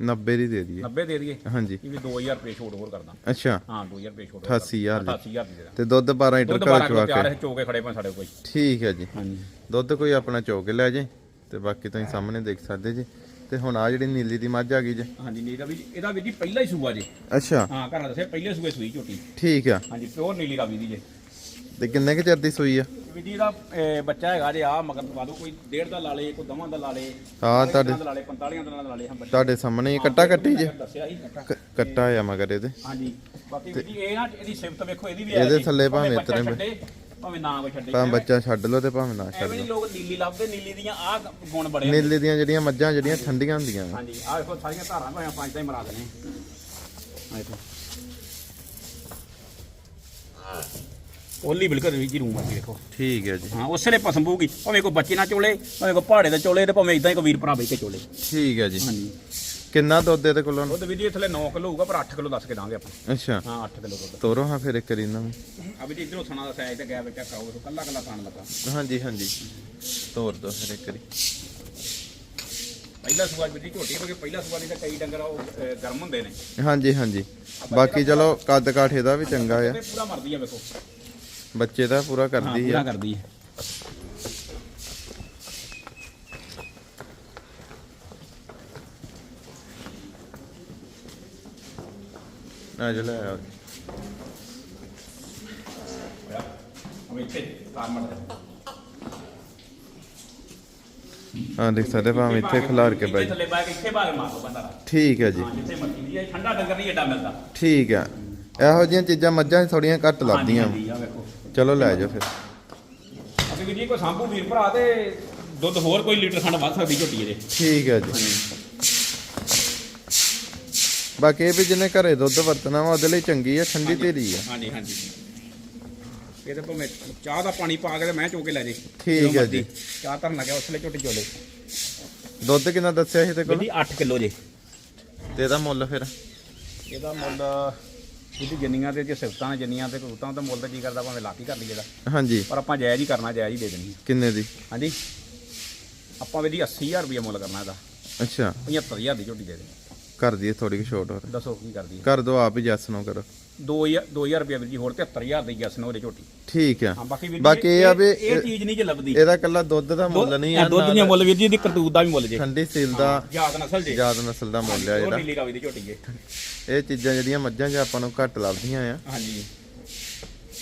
90 ਦੀ ਦੇ ਦਈਏ। 90 ਦੇ ਦਈਏ? ਹਾਂਜੀ। ਇਹ ਵੀ 2000 ਰੁਪਏ ਛੋਟ ਹੋਰ ਕਰਦਾ। ਅੱਛਾ। ਹਾਂ 2000 ਰੁਪਏ ਛੋਟ 88,000 ਦੀ। 88000 ਦੀ ਦੇ ਦਾਂ ਤੇ ਦੁੱਧ 12 ਲੀਟਰ ਘਰ 12 ਕਿਲੋ ਚਵਾ ਤਿਆਰ ਕੇ। ਹੈ ਚੋਕੇ ਖੜੇ ਪਾ ਸਾਡੇ ਕੋਈ ਠੀਕ ਹੈ ਜੀ। ਹਾਂਜੀ। ਦੁੱਧ ਕੋਈ ਆਪਣਾ ਚੋ ਕੇ ਲੈ ਜੇ ਤੇ ਬਾਕੀ ਤੁਸੀਂ ਸਾਹਮਣੇ ਦੇਖ ਸਕਦੇ ਜੀ। ਤੇ ਹੁਣ ਆ ਜਿਹੜੀ ਨੀਲੀ ਦੀ ਮੱਝ ਆ ਗਈ ਜੇ। ਹਾਂਜੀ ਨੀਲਾ ਵੀ ਇਹਦਾ ਵੀ ਜੀ ਪਹਿਲਾ ਹੀ ਸੂਆ ਜੇ। ਅੱਛਾ। ਹਾਂ ਘਰਾਂ ਦੱਸਿਆ ਪਹਿਲੇ ਸੂਏ ਸੂਈ ਝੋਟੀ। ਠੀਕ ਆ। ਹਾਂਜੀ ਪਿਓਰ ਨੀਲੀ ਰਾਵੀ ਦੀ ਜੇ। ਤੇ ਕਿੰਨੇ ਕੁ ਚਿਰ ਦੀ ਸੂਈ ਆ? ਵੀ ਜੀ ਦਾ ਬੱਚਾ ਹੈਗਾ ਜੇ ਆ ਮਗਰ ਪਵਾ ਦੋ ਕੋਈ ਡੇਢ ਦਾ ਲਾ ਲੇ ਕੋਈ ਦਵਾਂ ਦਾ ਲਾ ਲੇ ਹਾਂ, 40 ਤੁਹਾਡੇ- ਦਾ ਲਾ ਲੇ 45 ਦਿਨਾਂ ਦਾ ਲਾ ਲੇ ਹਾਂ ਬੱਚਾ। ਤੁਹਾਡੇ ਸਾਹਮਣੇ ਹੀ ਕੱਟਾ ਕੱਟੀ ਜੇ। ਦੱਸਿਆ ਕੱਟਾ। ਕ- ਕੱਟਾ ਆ ਮਗਰ ਇਹਦੇ। ਹਾਂਜੀ ਬਾਕੀ ਇਹ ਨਾ ਇਹਦੀ ਸਿਫਤ ਵੇਖੋ ਇਹਦੀ ਵੀ ਇਹਦੇ। ਥੱਲੇ ਭਾਵੇਂ ਬੱਚਾ ਇਤਨੇ- ਛੱਡੇ, ਭਾਵੇਂ ਨਾ ਕੋਈ ਛੱਡੇ। ਭਾਵੇਂ ਬੱਚਾ ਛੱਡ ਲਓ ਤੇ ਭਾਵੇਂ ਨਾ ਛੱਡ ਐਵੇਂ ਨਹੀਂ ਲੋਕ ਨੀਲੀ ਲੱਭਦੇ ਨੀਲੀ ਦੀਆਂ ਆ ਗੁਣ ਬੜੇ। ਨੀਲੇ ਦੀਆਂ ਜਿਹੜੀਆਂ ਮੱਝਾਂ ਜਿਹੜੀਆਂ ਠੰਡੀਆਂ ਹੁੰਦੀਆਂ ਵਾ। ਹਾਂਜੀ ਆ ਵੇਖੋ ਸਾਰੀਆਂ ਧਾਰਾਂ ਭਾਵੇਂ ਪੰਜ ਤਾਂ ਹੀ ਮਰਾ ਦੇਣੇ ਆ ਦੇਖੋ ਓਲੀ ਬਿਲਕੁਲ ਵੀ ਜੀ ਰੂਮ ਆ ਦੇਖੋ। ਠੀਕ ਹੈ ਜੀ। ਹਾਂ ਉਸੇ ਨੇ ਪਸਮ ਪਊਗੀ ਭਾਵੇਂ ਕੋਈ ਬੱਚੇ ਨਾ ਚੋਲੇ ਭਾਵੇਂ ਕੋਈ ਪਹਾੜੇ ਤੇ ਚੋਲੇ ਤੇ ਭਾਵੇਂ ਇਦਾਂ ਹੀ ਕੋਈ ਵੀਰ ਭਰਾ ਕੇ ਚੋਲੇ। ਠੀਕ ਹੈ ਜੀ। ਹਾਂਜੀ। ਕਿੰਨਾ ਦੁੱਧ ਇਹਦੇ ਕੋਲੋਂ? ਦੁੱਧ ਵੀ ਜੀ ਥੱਲੇ 9 ਕਿਲੋ ਹੋਊਗਾ ਪਰ 8 ਕਿਲੋ ਦੱਸ ਕੇ ਦਾਂਗੇ ਆਪਾਂ। ਅੱਛਾ। ਹਾਂ 8 ਕਿਲੋ ਦੁੱਧ। ਤੋਰੋ ਹਾਂ ਫਿਰ ਇੱਕ ਵਾਰੀ ਇਹਨਾਂ ਨੂੰ। ਆ ਵੀ ਜੀ ਇਧਰੋਂ ਸਣਾ ਦਾ ਸਾਈਜ਼ ਤੇ ਗੈਪ ਚੈੱਕ ਆਓ ਕੱਲਾ ਕੱਲਾ ਖਾਣ ਲੱਗਾ। ਹਾਂਜੀ ਹਾਂਜੀ। ਤੋਰ ਦੋ ਫਿਰ ਇੱਕ ਵਾਰੀ। ਪਹਿਲਾ ਸੂਆ ਵੀ ਜੀ ਝੋਟੀ ਕਿਉਂਕਿ ਪਹਿਲਾ ਸੂਆ ਦੀ ਤਾਂ ਕਈ ਡੰਗਰ ਉਹ ਅਹ, ਗਰਮ ਹੁੰਦੇ ਨੇ। ਹਾਂਜੀ ਹਾਂਜੀ। ਬਾਕੀ ਚਲੋ ਕੱਦ ਕਾਠ ਇਹਦਾ ਵੀ ਚੰਗਾ ਆ। ਤੇ ਪੂਰਾ ਮਰਦੀ ਆ ਵੇਖੋ। ਬੱਚੇ ਦਾ ਪੂਰਾ ਹਾਂ ਕਰਦੀ ਪੂਰਾ ਆ। ਕਰਦੀ ਹੈ ਆ ਉਹ ਇੱਥੇ ਤਾਂ ਦੇਖ ਸਕਦੇ ਭਾਵੇਂ ਇੱਥੇ ਖਿਲਾਰ ਕੇ ਬੈ ਥੱਲੇ ਬੈ ਕੇ ਇੱਥੇ ਭਾਗ ਮਾਰੋ ਬੰਦਾ। ਠੀਕ ਹੈ ਜੀ। ਹਾਂ ਜਿੱਥੇ ਮਰਜ਼ੀ ਦੀ ਹੈ ਠੰਡਾ ਡੰਗਰ ਨਹੀਂ ਏਡਾ ਮਿਲਦਾ। ਠੀਕ ਆ। ਇਹੋ ਜਿਹੀਆਂ ਚੀਜ਼ਾਂ ਮੱਝਾਂ ਥੋੜੀਆਂ ਘੱਟ ਲੱਭਦੀਆਂ ਹਾਂਜੀ, ਹਾਂਜੀ, ਆਹ ਵੇਖੋ। ਚਲੋ ਲੈ ਜਾਓ ਫਿਰ। ਅਸੀਂ ਵੀ ਜੀ ਕੋਈ ਸਾਂਭੂ ਵੀਰ ਭਰਾ ਤੇ ਦੁੱਧ ਹੋਰ ਕੋਈ ਲੀਟਰ ਖੰਡ ਵੱਧ ਸਕਦੀ ਝੋਟੀ ਇਹਦੇ। ਠੀਕ ਹੈ ਜੀ। ਬਾਕੀ ਇਹ ਵੀ ਜਿਹਨੇ ਘਰੇ ਦੁੱਧ ਵਰਤਣਾ ਵਾ ਉਹਦੇ ਲਈ ਚੰਗੀ ਆ ਠੰਡੀ ਧੀਰੀ ਆ। ਹਾਂਜੀ ਹਾਂਜੀ। ਇਹਦੇ ਭਾਵੇਂ ਚਾਹ ਦਾ ਪਾਣੀ ਪਾ ਕੇ ਤੇ ਮੈਂ ਚੋ ਕੇ ਲੈ ਜੇ। ਠੀਕ ਜਦੋਂ ਹੈ ਮਰਜ਼ੀ। ਜੀ। ਚਾਹ ਧਰਨ ਲੱਗਿਆ ਉਸ ਵੇਲੇ ਝੋਟੀ ਚੋਲੇ। ਦੁੱਧ ਕਿੰਨਾ ਦੱਸਿਆ ਸੀ ਤੇ ਕੋਲ? ਇਹਦੀ 8 ਕਿਲੋ ਜੇ। ਤੇ ਇਹਦਾ ਮੁੱਲ ਫਿਰ? ਇਹਦਾ ਮੁੱਲ ਇਹਦੀ ਜਿੰਨੀਆਂ ਤੇ ਜੇ ਸਿਫਤਾਂ ਨੇ ਜਿੰਨੀਆਂ ਤੇ ਕਬੂਤਾਂ ਦਾ ਮੁੱਲ ਤਾਂ ਕੀ ਕਰਦਾ ਭਾਵੇਂ ਲੱਖ ਹੀ ਕਰ ਲਈਏ ਇਹਦਾ ਹਾਂਜੀ। ਪਰ ਆਪਾਂ ਜਾਇਜ਼ ਹੀ ਕਰਨਾ ਜਾਇਜ਼ ਹੀ ਦੇ ਦੇਣੀ। ਕਿੰਨੇ ਦੀ? ਹਾਂਜੀ। ਆਪਾਂ ਵੀ ਇਹਦੀ 80000 ਰੁਪਏ ਮੁੱਲ ਕਰਨਾ ਇਹਦਾ। ਅੱਛਾ। 75000 ਦੀ ਝੋਟੀ ਦੇ ਦੇ ਕਰ ਦਈਏ ਥੋੜੀ ਕੁ ਛੋਟ ਹੋਰ। ਦੱਸੋ ਕੀ ਕਰਦੀ ਹੈ ਕਰ ਦੋ ਆਪ ਹੀ ਜੱਸ ਨੂੰ ਕਰੋ। 2000 2000 ਰੁਪਏ ਵੀਰ ਜੀ ਹੋਰ 73000 ਦੀ ਜਸ ਨੇ ਉਹਦੇ ਝੋਟੀ। ਠੀਕ ਆ ਹਾਂ ਬਾਕੀ ਵੀਰ ਜੀ ਬਾਕੀ ਇਹ ਆ ਵੀ ਇਹ ਚੀਜ਼ ਨਹੀਂ ਜੇ ਲੱਭਦੀ। ਇਹਦਾ ਕੱਲਾ ਦੁੱਧ ਦਾ ਮੁੱਲ ਨਹੀਂ ਆ ਦੁੱਧ ਦੀਆਂ ਮੁੱਲ ਵੀਰ ਜੀ ਇਹਦੀ ਕਰਤੂਤ ਦਾ ਵੀ ਮੁੱਲ ਜੇ। ਠੰਡੀ ਸੀਲ ਦਾ ਯਾਦ ਨਸਲ ਜੇ। ਯਾਦ ਨਸਲ ਦਾ ਮੁੱਲ ਆ ਜਿਹੜਾ ਨੀਲੀ ਰਾਵੀ ਦੀ ਝੋਟੀ ਜੇ। ਇਹ ਚੀਜ਼ਾਂ ਜਿਹੜੀਆਂ ਮੱਝਾਂ 'ਚ ਆਪਾਂ ਨੂੰ ਘੱਟ ਲੱਭਦੀਆਂ ਆ। ਹਾਂਜੀ।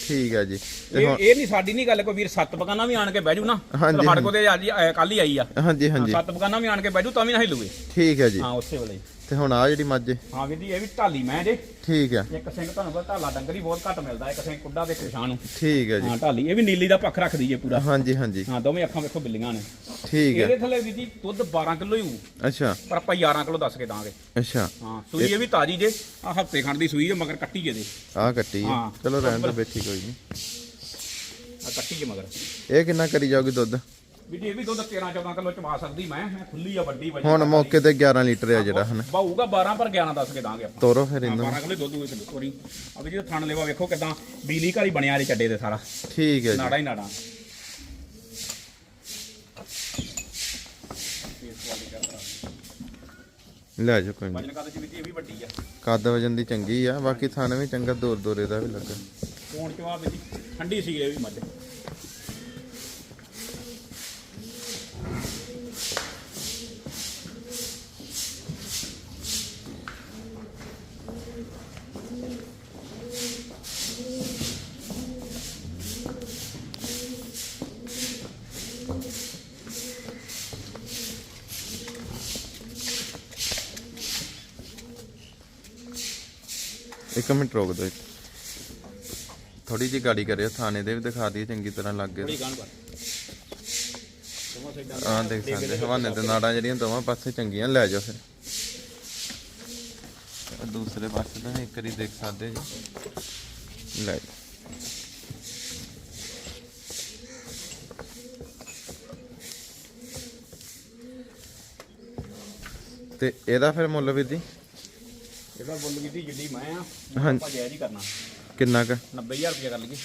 ਠੀਕ ਆ ਜੀ। ਇਹ ਇਹ ਨਹੀਂ ਸਾਡੀ ਨਹੀਂ ਗੱਲ ਕੋਈ ਵੀਰ ਸੱਤ ਬਗਾਨਾ ਵੀ ਆਣ ਕੇ ਬਹਿ ਜੂ ਨਾ। ਸਾਡੇ ਕੋਲ ਤੇ ਅੱਜ ਕੱਲ ਹੀ ਆਈ ਆ। ਹਾਂਜੀ ਹਾਂ, ਹਾਂਜੀ ਸੱਤ ਬਗਾਨਾ ਵੀ ਆਣ ਕੇ ਬਹਿ ਜੂ ਤਾਂ ਵੀ ਨਾ ਹਿੱਲੂਗੇ। ਠੀਕ ਹੈ ਜੀ। ਹਾਂ ਉਸੇ ਵੇਲੇ। ਤੇ ਹੁਣ ਆ ਜਿਹੜੀ ਮੱਝ ਏ, ਹਾਂ ਵੀਰ ਜੀ ਇਹ ਵੀ ਢਾਲੀ ਮੈਂ ਜੇ। ਠੀਕ ਆ। ਇੱਕ ਸਿੰਘ ਤੁਹਾਨੂੰ ਪਤਾ ਢਾਲਾ ਡੰਗਰ ਹੀ ਬਹੁਤ ਘੱਟ ਮਿਲਦਾ ਇੱਕ ਸਿੰਘ ਕੁੱਡਾ ਤੇ ਕਿਸਾਨ ਨੂੰ। ਠੀਕ ਹੈ ਜੀ। ਹਾਂ ਢਾਲੀ ਇਹ ਵੀ ਨੀਲੀ ਦਾ ਪੱਖ ਰੱਖਦੀ ਜੇ ਪੂਰਾ। ਹਾਂਜੀ ਹਾਂਜੀ। ਹਾਂ ਦੋਵੇਂ ਅੱਖਾਂ ਵੇਖੋ ਬਿੱਲੀਆਂ ਨੇ। ਠੀਕ ਇਹਦੇ ਹੈ ਥੱਲੇ ਵੀਰ ਜੀ ਦੁੱਧ 12 ਕਿਲੋ ਹੀ ਹੋਊ। ਅੱਛਾ। ਪਰ ਆਪਾਂ 11 ਕਿਲੋ ਦੱਸ ਕੇ ਦਾਂਗੇ। ਅੱਛਾ। ਹਾਂ ਸੂਈ ਇਹ ਵੀ ਤਾਜੀ ਜੇ। ਆ ਹਫ਼ਤੇ ਖੰਡ ਦੀ ਸੂਈ ਜੇ ਮਗਰ ਕੱਟੀ ਜੇ ਦੇ ਆ ਕੱਟੀ ਹਾਂ। ਚਲੋ ਰਹਿਣ ਦੋ ਬੈਠੀ ਕੋਈ ਨਹੀਂ ਆ ਕੱਟੀ ਜੇ ਮਗਰ। ਇਹ ਕਿੰਨਾ ਕਰੀ ਜਾਊਗੀ ਦੁੱਧ? ਵੀ ਜੀ ਵੀ ਦੁੱਧ 13 14 ਕਿਲੋ ਚਵਾ ਸਕਦੀ ਮੈਂ ਮੈਂ ਖੁੱਲੀ ਆ ਵੱਡੀ ਵਜਨ ਹੁਣ ਮੌਕੇ ਤੇ 11 ਲੀਟਰ ਆ ਜਿਹੜਾ ਹਨ? ਬਾਹੂਗਾ 12 ਪਰ 11 ਦੱਸ ਕੇ ਦਾਂਗੇ ਆਪਾਂ। ਤੋਰੋ ਫਿਰ ਇਹਨੂੰ। 12 ਕਿਲੋ ਦੁੱਧ ਹੋਏ ਤੋਰੀ। ਆ ਵੀ ਜੀ ਥਣ ਲੈਵਾ ਵੇਖੋ ਕਿਦਾਂ ਬਿਜਲੀ ਘਰ ਹੀ ਬਣਿਆ ਰੇ ਚੱਡੇ ਤੇ ਸਾਰਾ। ਠੀਕ ਹੈ ਜੀ। ਨਾੜਾ ਹੀ ਨਾੜਾ। ਲੈ ਕੋਈ ਵਜਨ ਕਦ ਚ ਵੀ ਜੀ ਇਹ ਵੀ ਵੱਡੀ ਆ। ਕੱਦ ਵਜਨ ਦੀ ਚੰਗੀ ਆ ਬਾਕੀ ਥਾਣੇ ਵੀ ਚੰਗਾ ਦੂਰ ਦੂਰ ਇਹਦਾ ਵੀ ਲੱਗਾ। ਕੋਣ ਚਵਾ ਵੀ ਠੰਡੀ ਸੀ ਇਹ ਵੀ ਮੱਝ। ਇੱਕ ਮਿੰਟ ਰੋਕ ਦਿਓ ਥੋੜੀ ਜਿਹੀ ਗਾੜੀ ਕਰਿਓ ਥਾਣੇ ਦੇ ਵੀ ਦਿਖਾ ਦਈਏ ਚੰਗੀ ਤਰ੍ਹਾਂ ਲੱਗੇ ਸਾਈਡਾਂ ਆ ਦੇਖ ਸਕਦੇ ਹਵਾਨੇ ਤੇ ਨਾੜਾਂ ਜਿਹੜੀਆਂ ਦੋਵਾਂ ਪਾਸੇ ਚੰਗੀਆਂ ਲੈ ਜਾਓ ਫਿਰ। ਦੂਸਰੇ ਪਾਸੇ ਤਾਂ ਇੱਕ ਵਾਰੀ ਦੇਖ ਸਕਦੇ ਜੀ। ਲੈ ਤੇ ਇਹਦਾ ਫਿਰ ਮੁੱਲ ਵੀਰ ਜੀ? ਇਹਦਾ ਬੁੱਲ ਵੀ ਦੀ ਜਿੱਡੀ ਮੈਂ ਆ ਹਾਂਜੀ। ਆਪਾਂ ਜਾਇਜ਼ ਹੀ ਕਰਨਾ। ਕਿੰਨਾ ਕ? 90000 ਰੁਪਏ ਕਰ ਲਈਏ।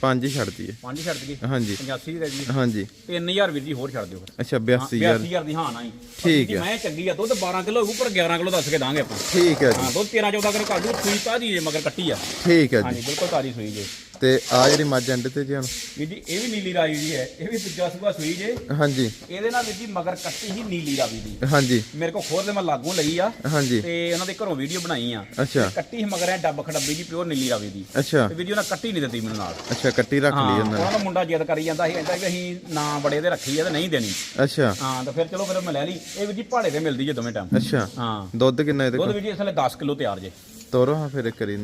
ਪੰਜ ਹੀ ਛੱਡ ਦਈਏ। ਪੰਜ ਛੱਡ ਦਈਏ। ਹਾਂਜੀ। 85 ਦੀ ਰਹਿ ਗਈ ਹਾਂਜੀ 3000 ਵੀਰ ਜੀ ਹੋਰ ਛੱਡ ਦਿਓ ਫਿਰ। ਅੱਛਾ 82000 82000 ਦੀ ਹਾਂ ਨਾ ਹੀ ਠੀਕ ਹੈ। ਮੈਂ ਚੰਗੀ ਆ ਦੁੱਧ 12 ਕਿਲੋ ਹੋਊ ਪਰ 11 ਕਿਲੋ ਦੱਸ ਕੇ ਦਾਂਗੇ ਆਪਾਂ। ਠੀਕ ਹੈ ਹਾਂ ਜੀ ਦੁੱਧ 13 14 ਕਿਲੋ ਕਰ ਦੂ ਸੂਈ ਤਾਜੀ ਜੇ ਮਗਰ ਕੱਟੀ ਆ। ਠੀਕ ਹੈ ਜੀ। ਹਾਂਜੀ ਬਿਲਕੁਲ ਤਾਜੀ ਸੂਈ ਜੇ। ਤੇ ਆ ਜਿਹੜੀ ਮੱਝ ਐਂਡ ਤੇ ਜੀ ਹੁਣ। ਵੀਰ ਜੀ ਇਹ ਵੀ ਨੀਲੀ ਰਾਵੀ ਦੀ ਹੈ ਇਹ ਵੀ ਦੂਜਾ ਸੂਆ ਸੂਈ ਜੇ। ਹਾਂਜੀ। ਇਹਦੇ ਨਾਲ ਵੀਰ ਜੀ ਮਗਰ ਕੱਟੀ ਹੀ ਨੀਲੀ ਰਾਵੀ ਦੀ। ਹਾਂਜੀ। ਮੇਰੇ ਕੋਲ ਖੋਰ ਦੇ ਮੈਂ ਲਾਗੋਂ ਲਈ ਆ। ਹਾਂਜੀ। ਤੇ ਉਹਨਾਂ ਦੇ ਘਰੋਂ ਵੀਡੀਓ ਬਣਾਈ ਆ। ਅੱਛਾ। ਕੱਟੀ ਹੀ ਮਗਰ ਐ ਡੱਬ ਖਡੱਬੀ ਜੀ ਪਿਓਰ ਨੀਲੀ ਰਾਵੀ ਦੀ। ਅੱਛਾ। ਤੇ ਵੀਡੀਓ ਨਾਲ ਕੱਟੀ ਨਹੀਂ ਦਿੱਤੀ ਮੈਨੂੰ ਨਾਲ। ਅੱਛਾ ਕੱਟੀ ਰੱਖ ਲਈ ਹਾਂ ਉਹਨਾਂ ਉਹਨਾਂ ਨੇ ਦਾ ਮੁੰਡਾ ਜਿੱਦ ਕਰੀ ਜਾਂਦਾ ਸੀ ਕਹਿੰਦਾ ਕਿ ਅਸੀਂ ਨਾ ਬੜੇ ਦੇ ਰੱਖੀ ਆ ਤੇ ਨਹੀਂ ਦੇਣੀ। ਅੱਛਾ। ਹਾਂ ਤਾਂ ਫਿਰ ਚਲੋ ਫਿਰ ਮੈਂ ਲੈ ਲਈ। ਇਹ ਵੀ ਜੀ ਪਹਾੜੇ ਤੇ ਮਿਲਦੀ ਜੇ ਦੋਵੇਂ ਟਾਈਮ ਅੱਛਾ। ਹਾਂ। ਦੁੱਧ ਕਿੰਨਾ ਇਹਦੇ ਦੁੱਧ ਕੋਲ? ਵੀ ਜੀ ਇਸ ਵੇਲੇ 10 ਕਿਲੋ ਤਿਆਰ ਜੇ। ਤੋਰੋ ਹਾਂ ਫਿਰ ਇੱਕ ਵਾਰੀ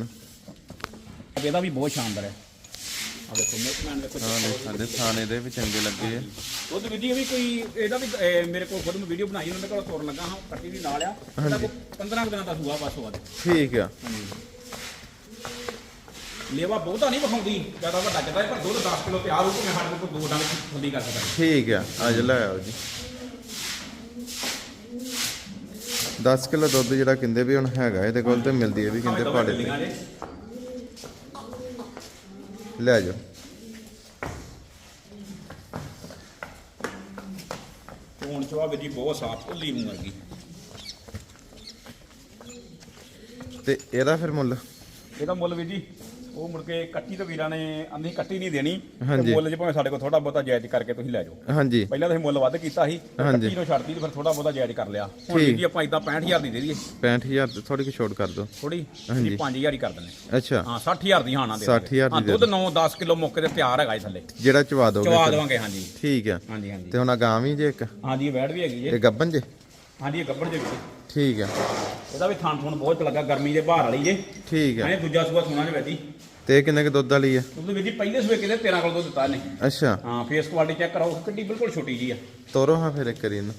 ਨੂੰ ਇਹਦਾ ਵੀ ਬਹੁਤ ਸ਼ਾਨਦਾਰ ਹੈ। ਆ ਦੇਖੋ ਮਿਲਕਮੈਨ ਦੇਖੋ ਹਾਂ ਦੇਖ ਸਾਡੇ ਥਾਣੇ ਦੇ ਵੀ ਚੰਗੇ ਲੱਗੇ ਆ। ਦੁੱਧ ਵੀ ਜੀ ਵੀ ਕੋਈ ਇਹਦਾ ਵੀ ਮੇਰੇ ਕੋਲ ਖੁਦ ਮੈਂ ਵੀਡੀਓ ਬਣਾਈ ਉਹਨਾਂ ਦੇ ਕੋਲ ਤੋਰਨ ਲੱਗਾ ਹਾਂ ਕੱਟੀ ਵੀ ਨਾਲ ਆ। ਇਹਦਾ ਕੋਈ 15 ਕੁ ਦਿਨਾਂ ਦਾ ਸੂਆ ਬਸ ਹੋਆ ਠੀਕ ਆ। ਲੇਵਾ ਬਹੁਤਾ ਨਹੀਂ ਵਿਖਾਉਂਦੀ ਜ਼ਿਆਦਾ ਵੱਡਾ ਚੱਲਦਾ ਪਰ ਦੁੱਧ 10 ਕਿਲੋ ਤਿਆਰ ਹੋ ਕੇ ਮੈਂ ਸਾਡੇ ਕੋਲ ਦੋ ਡੰਗ ਥੱਲੀ ਕਰ ਸਕਦਾ ਠੀਕ ਆ ਅੱਜ ਲੈ ਆਓ ਜੀ। 10 ਕਿਲੋ ਦੁੱਧ ਜਿਹੜਾ ਕਹਿੰਦੇ ਵੀ ਹੁਣ ਹੈਗਾ ਇਹਦੇ ਕੋਲ ਤੇ ਮਿਲਦੀ ਹੈ ਵੀ ਕਹਿੰਦੇ ਪਹਾੜੇ ਤੇ ਜੇ ਲੈ ਜਾਓ ਹੁਣ ਚਵਾ ਵੀ ਜੀ ਬਹੁਤ ਸਾਫ਼ ਭੁੱਲੀ ਨੂੰ ਲੱਗੀ। ਤੇ ਇਹਦਾ ਫਿਰ ਮੁੱਲ? ਇਹਦਾ ਮੁੱਲ ਵੀ ਜੀ ਉਹ ਮੁੜ ਕੇ ਕੱਟੀ ਤੋਂ ਵੀਰਾਂ ਨੇ ਅੰਦੀ ਕੱਟੀ ਨਹੀਂ ਦੇਣੀ ਤੇ। ਮੁੱਲ ਜੇ ਭਾਵੇਂ ਸਾਡੇ ਕੋਲ ਥੋੜਾ ਬਹੁਤਾ ਜਾਇਜ਼ ਕਰਕੇ ਤੁਸੀਂ ਲੈ ਜਾਓ। ਹਾਂਜੀ। ਪਹਿਲਾਂ ਤੁਸੀਂ ਮੁੱਲ ਵੱਧ ਕੀਤਾ ਸੀ ਤੇ। ਕੱਟੀ ਨੂੰ ਛੱਡਤੀ ਤੇ ਫਿਰ ਥੋੜਾ ਬਹੁਤਾ ਜਾਇਜ਼ ਕਰ ਲਿਆ। ਹੁਣ ਜੀ ਆਪਾਂ ਇਦਾਂ 65000 ਦੀ ਦੇ ਦਈਏ। 65000 ਤੇ ਥੋੜੀ ਕਿ ਛੋਟ ਕਰ ਦਿਓ। ਥੋੜੀ ਹਾਂਜੀ। ਜੀ 5000 ਹੀ ਕਰ ਦਿੰਦੇ ਅੱਛਾ। ਹਾਂ 60000 ਦੀ ਹਾਣਾ ਦੇ 60,000 ਹਾਂ ਦੀ ਦੇ ਦੁੱਧ 9 10 ਕਿਲੋ ਮੌਕੇ ਤੇ ਤਿਆਰ ਹੈਗਾ ਇਹ ਥੱਲੇ। ਜਿਹੜਾ ਚਵਾ ਦੋਗੇ ਚਵਾ। ਦੇਵਾਂਗੇ ਹਾਂਜੀ। ਠੀਕ ਆ ਹਾਂਜੀ ਹਾਂਜੀ। ਤੇ ਹੁਣ ਆਹ ਗਾਂ ਵੀ ਜੇ ਇੱਕ? ਹਾਂਜੀ ਵੈੜ ਵੀ ਹੈਗੀ ਜੇ। ਇਹ ਗੱਬਨ ਜੇ? ਹਾਂਜੀ ਇਹ ਗੱਬੜ ਜੇ ਵੀ। ਠੀਕ ਆ ਇਹਦਾ ਵੀ ਥਾਂ ਥੂਣ ਬਹੁਤ ਲੱਗਾ ਗਰਮੀ ਦੇ ਬਾਹਰ ਵਾਲੀ ਜੇ। ਠੀਕ ਆ ਮੈਂ ਦੂਜਾ ਸੂਆ ਸੁਣਾ ਜੇ ਵੈਦੀ। ਤੇ ਕਿੰਨੇ ਕ ਦੁੱਧ ਵਾਲੀ ਆ? ਉਹਦੇ ਵਿੱਚ ਜੀ ਪਹਿਲੇ ਸੂਏ ਕਿਤੇ 13 ਕਿਲੋ ਦੁੱਧ ਦਿੱਤਾ ਨੇ ਅੱਛਾ। ਹਾਂ ਫੇਸ ਕੁਆਲਿਟੀ ਚੈੱਕ ਕਰਾਓ ਕਿੱਡੀ ਬਿਲਕੁਲ ਛੋਟੀ ਜੀ ਆ। ਤੋਰੋ ਹਾਂ ਫਿਰ ਇੱਕ ਕਰੀ ਨੂੰ।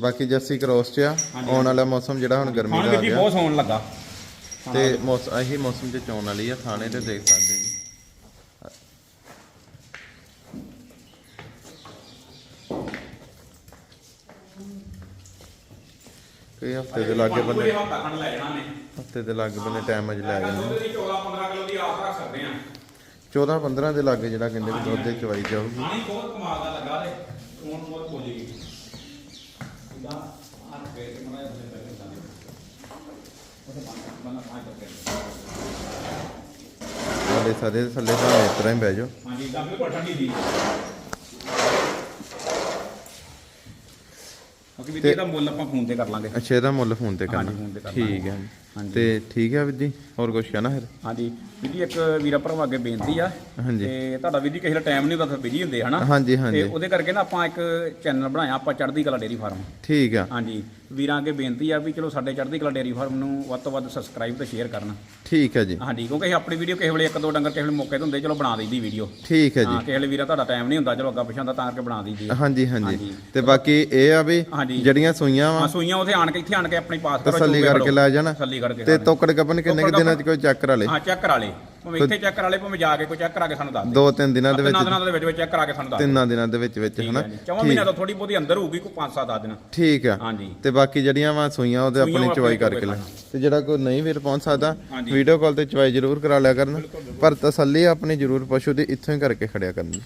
ਬਾਕੀ ਜੱਸੀ ਕ੍ਰੋਸ ਚ ਆ। ਆਉਣ ਵਾਲਾ ਮੌਸਮ ਜਿਹੜਾ ਹੁਣ ਗਰਮੀ ਦਾ ਆ ਵਿੱਚ ਜੀ ਗਿਆ। ਬਹੁਤ ਸੌਣ ਲੱਗਾ। ਤੇ ਮੌਸਮ ਇਹੀ ਮੌਸਮ ਚ ਚੋਣ ਵਾਲੀ ਆ ਖਾਣੇ ਤੇ ਦੇਖ ਸਕਦੇ ਕਈ ਹਫ਼ਤੇ ਦੇ ਲਾਗੇ ਬੰਨੇ ਹਫ਼ਤਾ ਖੰਡ ਲੈ ਜਾਣਾ ਨੇ ਹਫ਼ਤੇ ਦੇ ਲਾਗੇ ਬੰਨੇ ਟਾਈਮ ਅਜ ਲੈ ਜਾਂਦੇ ਦੁੱਧ ਦੀ 14 15 ਕਿਲੋ ਦੀ ਆਸ ਰੱਖ ਸਕਦੇ ਆ। 14 15 ਦੇ ਲਾਗੇ ਜਿਹੜਾ ਕਹਿੰਦੇ ਵੀ ਦੁੱਧ ਦੇ ਚਵਾਈ ਜਾਊਗੀ। ਪਾਣੀ ਬਹੁਤ ਕਮਾਲ ਦਾ ਲੱਗਾ ਤੇ। ਫੋਨ ਬਹੁਤ ਬੋਲੇਗੀ ਇਹਦਾ ਆ ਕੇ ਤੇ ਮਨਾ ਇਹਦੇ ਪਹਿਲੇ ਜਾਂਦੇ। ਉਹਦੇ ਬੰਦ ਬੰਦ ਆ ਕਰਕੇ ਸਾਡੇ ਸਾਰੇ ਥੱਲੇ ਤਾਂ ਇਸ ਤਰ੍ਹਾਂ ਹੀ ਬਹਿ ਜਾਓ। ਹਾਂਜੀ ਤਾਂ ਬਿਲਕੁਲ ਠੰਡੀ ਦੀ ਕਿਉਂਕਿ ਵੀ ਇਹਦਾ ਮੁੱਲ ਆਪਾਂ ਫੋਨ ਤੇ ਕਰ ਲਾਂਗੇ ਅੱਛਾ ਇਹਦਾ ਮੁੱਲ ਫੋਨ ਤੇ ਕਰਨਾ ਹਾਂਜੀ, ਫੋਨ ਤੇ ਕਰਨਾ। ਠੀਕ ਹੈ। ਤੇ ਠੀਕ ਹੈ ਵੀਰ ਜੀ? ਹੋਰ ਕੁਝ ਕਹਿਣਾ ਫਿਰ? ਹਾਂਜੀ। ਵੀਰ ਜੀ ਇੱਕ ਵੀਰਾ ਭਰਾਵਾ ਅੱਗੇ ਬੇਨਤੀ ਆ। ਤੇ ਤੁਹਾਡਾ ਵੀਰ ਜੀ ਕਿਸੇ ਦਾ ਟਾਈਮ ਨਹੀਂ ਹੁੰਦਾ ਫਿਰ ਬਿਜ਼ੀ ਹੁੰਦੇ ਹਨਾ? ਹਾਂਜੀ ਤੇ ਹਾਂਜੀ ਉਹਦੇ ਕਰਕੇ ਨਾ ਆਪਾਂ ਇੱਕ ਚੈਨਲ ਬਣਾਇਆ ਆਪਾਂ ਚੜ੍ਹਦੀ ਕਲਾ ਡੇਰੀ ਫਾਰਮ ਠੀਕ ਆ। ਹਾਂਜੀ। ਵੀਰਾਂ ਅੱਗੇ ਬੇਨਤੀ ਆ ਵੀ ਚਲੋ ਸਾਡੇ ਚੜ੍ਹਦੀ ਕਲਾ ਡੇਰੀ ਫਾਰਮ ਨੂੰ ਵੱਧ ਤੋਂ ਵੱਧ ਸਬਸਕ੍ਰਾਈਬ ਤੇ ਸ਼ੇਅਰ ਕਰਨ। ਠੀਕ ਹੈ ਜੀ। ਹਾਂਜੀ ਕਿਉਂਕਿ ਅਸੀਂ ਆਪਣੀ ਵੀਡੀਓ ਕਿਸੇ ਵੇਲੇ ਇੱਕ ਦੋ ਡੰਗਰ ਕਿਸੇ ਵੇਲੇ ਮੌਕੇ ਤੇ ਹੁੰਦੇ ਚਲੋ ਬਣਾ ਦਈਦੀ ਵੀਡੀਓ ਠੀਕ ਹੈ ਹਾਂ ਜੀ ਕਿਸੇ ਵੇਲੇ ਵੀਰਾ ਤੁਹਾਡਾ ਟਾਈਮ ਨਹੀਂ ਹੁੰਦਾ ਚਲੋ ਅੱਗਾ ਪਿਛਾਂ ਦਾ ਤਾਂ ਕਰਕੇ ਬਣਾ ਦਈਦੀ। ਹਾਂਜੀ ਹਾਂਜੀ। ਤੇ ਬਾਕੀ ਇਹ ਆ ਵੀ। ਜਿਹੜੀਆਂ ਸੂਈਆਂ ਹਾਂ ਵਾ ਸੂਈਆਂ ਉੱਥੇ ਆਣ ਕੇ ਇੱਥੇ ਆਣ ਕੇ ਆਪਣੀ ਪਾਸ ਕਰੋ ਤਸੱਲੀ ਕਰਕੇ। ਲੈ ਜਾਣਾ। ਤਸੱਲੀ ਕਰਕੇ ਤੇ। ਤੋਕੜ ਗੱਬਨ ਕਿੰਨੇ ਕੁ ਤੋਕੜ ਦਿਨਾਂ ਚ ਕੋਈ ਚੈੱਕ ਕਰਾ ਲੇ ਹਾਂ ਚੈੱਕ ਕਰਾ ਲੇ ਭਾਵੇਂ ਇੱਥੇ ਚੈੱਕ ਕਰਾ ਲੇ ਭਾਵੇਂ ਜਾ ਕੇ ਕੋਈ ਚੈੱਕ ਕਰਾ ਕੇ ਸਾਨੂੰ ਦੱਸ ਦੇ। ਦੋ ਤਿੰਨ ਦਿਨਾਂ ਦੇ ਵਿੱਚ ਤਿੰਨਾਂ ਦਿਨਾਂ ਦੇ ਵਿੱਚ ਵਿੱਚ ਚੈੱਕ ਕਰਾ ਕੇ ਸਾਨੂੰ ਦੱਸ ਤਿੰਨਾਂ ਦਿਨਾਂ ਦੇ ਵਿੱਚ ਵਿੱਚ ਹਨਾ? ਚੌਵਾਂ ਮਹੀਨਿਆਂ ਤੋਂ ਥੋੜੀ ਬਹੁਤੀ ਅੰਦਰ ਹੋਊਗੀ ਕੋਈ 5-7 10 ਦਿਨ। ਠੀਕ ਆ। ਹਾਂਜੀ। ਤੇ ਬਾਕੀ ਜਿਹੜੀਆਂ ਵਾ ਸੂਈਆਂ ਉਹਦੇ ਆਪਣੀ ਚਵਾਈ ਕਰਕੇ ਲੈ। ਤੇ ਜਿਹੜਾ ਕੋਈ ਨਹੀਂ ਵੀਰ ਪਹੁੰਚ ਸਕਦਾ। ਵੀਡੀਓ ਕਾਲ ਤੇ ਚਵਾਈ ਜ਼ਰੂਰ ਕਰਾ ਲਿਆ ਕਰਨ। ਪਰ ਤਸੱਲੀ ਆਪਣੀ ਜ਼ਰੂਰ ਪਸ਼ੂ ਦੀ ਇੱਥੋਂ ਹੀ ਕਰਕੇ ਖੜਿਆ ਕਰਨੀ